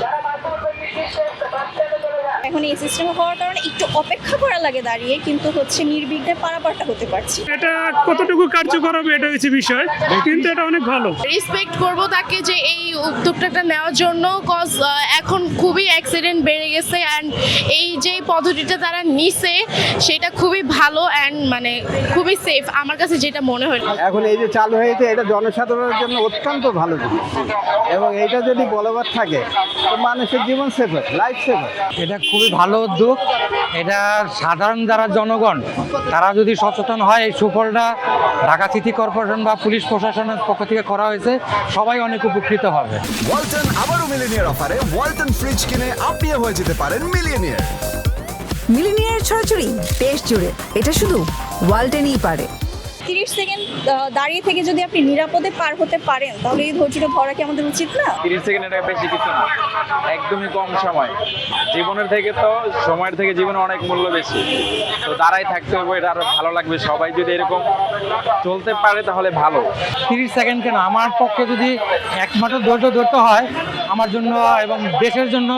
যারা মাধ্যমিক নির্দিষ্ট এখন এই সিস্টেম হওয়ার কারণে একটু অপেক্ষা করা লাগে দাঁড়িয়ে কিন্তু হচ্ছে নির্বিঘ্নে পারাপারটা হতে পারছি। এটা কতটুকু কার্যকর হবে এটা হচ্ছে বিষয় কিন্তু এটা অনেক ভালো। রেসপেক্ট করব তাকে যে এই উদ্যোগটা নেওয়ার জন্য কজ এখন খুবই অ্যাক্সিডেন্ট বেড়ে গেছে অ্যান্ড এই যে পদ্ধতিটা তারা নিছে সেটা খুবই ভালো অ্যান্ড মানে খুবই সেফ আমার কাছে যেটা মনে হয় এখন এই যে চালু হয়েছে এটা জনসাধারণের জন্য অত্যন্ত ভালো জিনিস। এবং এইটা যদি বলবৎ থাকে মানুষের জীবন সেভ হয় লাইফ সেভ হয়। এটা খুবই ভালো উদ্যোগ। এটা সাধারণ যারা জনগণ তারা যদি সচেতন হয় এই সুফলটা ঢাকা সিটি কর্পোরেশন বা পুলিশ প্রশাসনের পক্ষ থেকে করা হয়েছে সবাই অনেক উপকৃত হবে। ওয়ালটন আবারও মিলিনিয়ার অফারে ওয়ালটন ফ্রিজ কিনে আপনিও হয়ে যেতে পারেন মিলিয়নিয়ার মিলিনিয়ার ছড়াছড়ি দেশ জুড়ে। এটা শুধু ওয়ালটেনই পারে। তিরিশ সেকেন্ড দাঁড়িয়ে থেকে যদি আপনি নিরাপদে পার হতে পারেন তাহলে এই ধৈর্যটা ধরা কি আমাদের উচিত না? তিরিশ সেকেন্ড এটা বেশি কিছু না। একদমই কম সময়। জীবনের থেকে তো সময়ের থেকে জীবনে অনেক মূল্য বেশি। তো দাঁড়াই থাকতে হবে এটা আরও ভালো লাগবে। সবাই যদি এরকম চলতে পারে তাহলে ভালো। তিরিশ সেকেন্ড কেন? আমার পক্ষে যদি একমাত্র ধৈর্য ধরতে হয় আমার জন্য এবং দেশের জন্য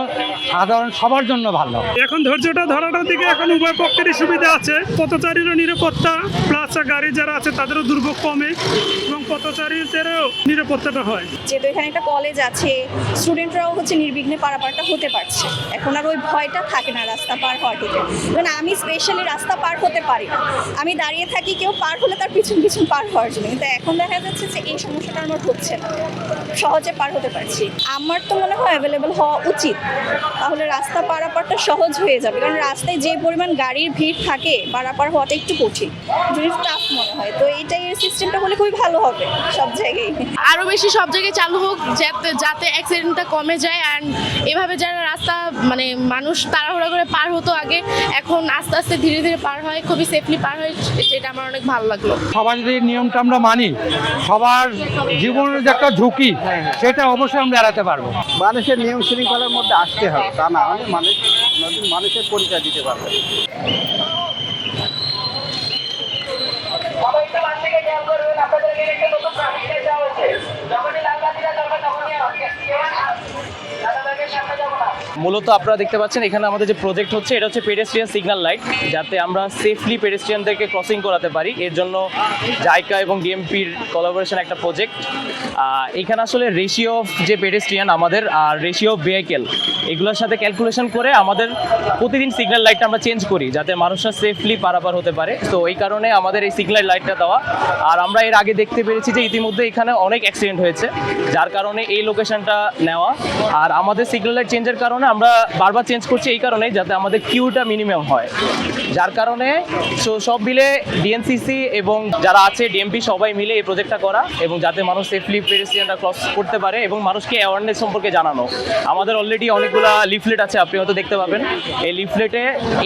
সাধারণ সবার জন্য ভালো। এখন ধৈর্যটা ধরাটার দিকে এখন উভয় পক্ষেরই সুবিধা আছে। পথচারীরও নিরাপত্তা প্লাস গাড়ি যারা আছে তাদেরও দুর্ভোগ কমে এবং পথচারীদেরও নিরাপত্তাটা হয়। যেহেতু এখানে একটা কলেজ আছে স্টুডেন্টরাও হচ্ছে নির্বিঘ্নে পারাপারটা হতে পারছে। এখন আর ওই ভয়টা থাকে না রাস্তা পার হওয়ার থেকে মানে আমি স্পেশালি রাস্তা পার হতে পারি না। আমি দাঁড়িয়ে থাকি কেউ পার হলে তার পিছন পিছন পার হওয়ার জন্য। কিন্তু এখন দেখা যাচ্ছে যে এই সমস্যাটা আমার হচ্ছে না। সহজে পার হতে পারছি। আমার তো মনে হয় অ্যাভেলেবেল হওয়া উচিত। তাহলে রাস্তা পারাপারটা সহজ হয়ে যাবে। কারণ রাস্তায় যে পরিমাণ গাড়ির ভিড় থাকে পারাপার হওয়াটা একটু কঠিন। জিনিস টাফ মনে হয়। তো এইটাই এর সিস্টেমটা হলে খুবই ভালো হবে সব জায়গায়। আরও বেশি সব জায়গায় চালু হোক যাতে যাতে অ্যাক্সিডেন্টটা কমে যায়। অ্যান্ড এভাবে যারা রাস্তা মানে মানুষ তাড়াহুড়া করে পার হতো আগে এখন আস্তে আস্তে ধীরে ধীরে পার হয় খুবই সেফলি পার হয় সেটা আমার অনেক ভালো লাগল। সবাই যদি নিয়মটা আমরা মানি সবার জীবনের যে একটা ঝুঁকি সেটা অবশ্যই আমরা এড়াতে পারব। মানুষের নিয়ম শৃঙ্খলার মধ্যে আসতে হবে, তা না হলে মানুষ নতুন মানুষের পরিচয় দিতে পারবে মূলত আপনারা দেখতে পাচ্ছেন, এখানে আমাদের যে প্রজেক্ট হচ্ছে, এটা হচ্ছে পেডেস্ট্রিয়ান সিগন্যাল লাইট যাতে আমরা সেফলি পেডেস্ট্রিয়ানদেরকে ক্রসিং করাতে পারি। এর জন্য জাইকা এবং ডিএমপির কোলাবোরেশন একটা প্রজেক্ট এখানে আসলে রেশিও অফ যে পেডেস্ট্রিয়ান আমাদের আর রেশিও অফ ভেহিকেল এগুলোর সাথে ক্যালকুলেশন করে আমাদের প্রতিদিন সিগন্যাল লাইটটা আমরা চেঞ্জ করি, যাতে মানুষরা সেফলি পারাপার হতে পারে। তো এই কারণে আমাদের এই সিগন্যাল লাইটটা দেওয়া। আর আমরা এর আগে দেখতে পেরেছি যে ইতিমধ্যে এখানে অনেক অ্যাক্সিডেন্ট হয়েছে, যার কারণে এই লোকেশনটা নেওয়া। আর আমাদের সিগন্যাল লাইট চেঞ্জের কারণে আমরা বারবার চেঞ্জ করছি এই কারণে যাতে আমাদের কিউটা মিনিমাম হয়। যার কারণে সব মিলে ডিএনসিসি এবং যারা আছে ডিএমপি সবাই মিলে এই প্রজেক্টটা করা এবং যাতে মানুষ সেফলি পেরেসিয়ানটা ক্রস করতে পারে এবং মানুষকে অ্যাওয়ারনেস সম্পর্কে জানানো। আমাদের অলরেডি অনেকগুলা লিফলেট আছে, আপনি হয়তো দেখতে পাবেন। এই লিফলেটে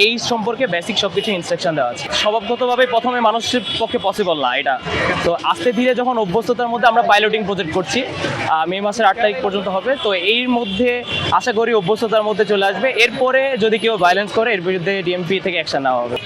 এই সম্পর্কে বেসিক সব কিছু ইনস্ট্রাকশন দেওয়া আছে। স্বভাবগতভাবে প্রথমে মানুষের পক্ষে পসিবল না এটা। তো আস্তে ধীরে যখন অভ্যস্ততার মধ্যে আমরা পাইলটিং প্রজেক্ট করছি মে মাসের আট তারিখ পর্যন্ত হবে। তো এর মধ্যে আশা করি সীমাবদ্ধতার মধ্যে চলে আসবে। এরপরে যদি কেউ ভায়োলেন্স করে, এর বিরুদ্ধে ডিএমপি থেকে অ্যাকশন নেওয়া হবে।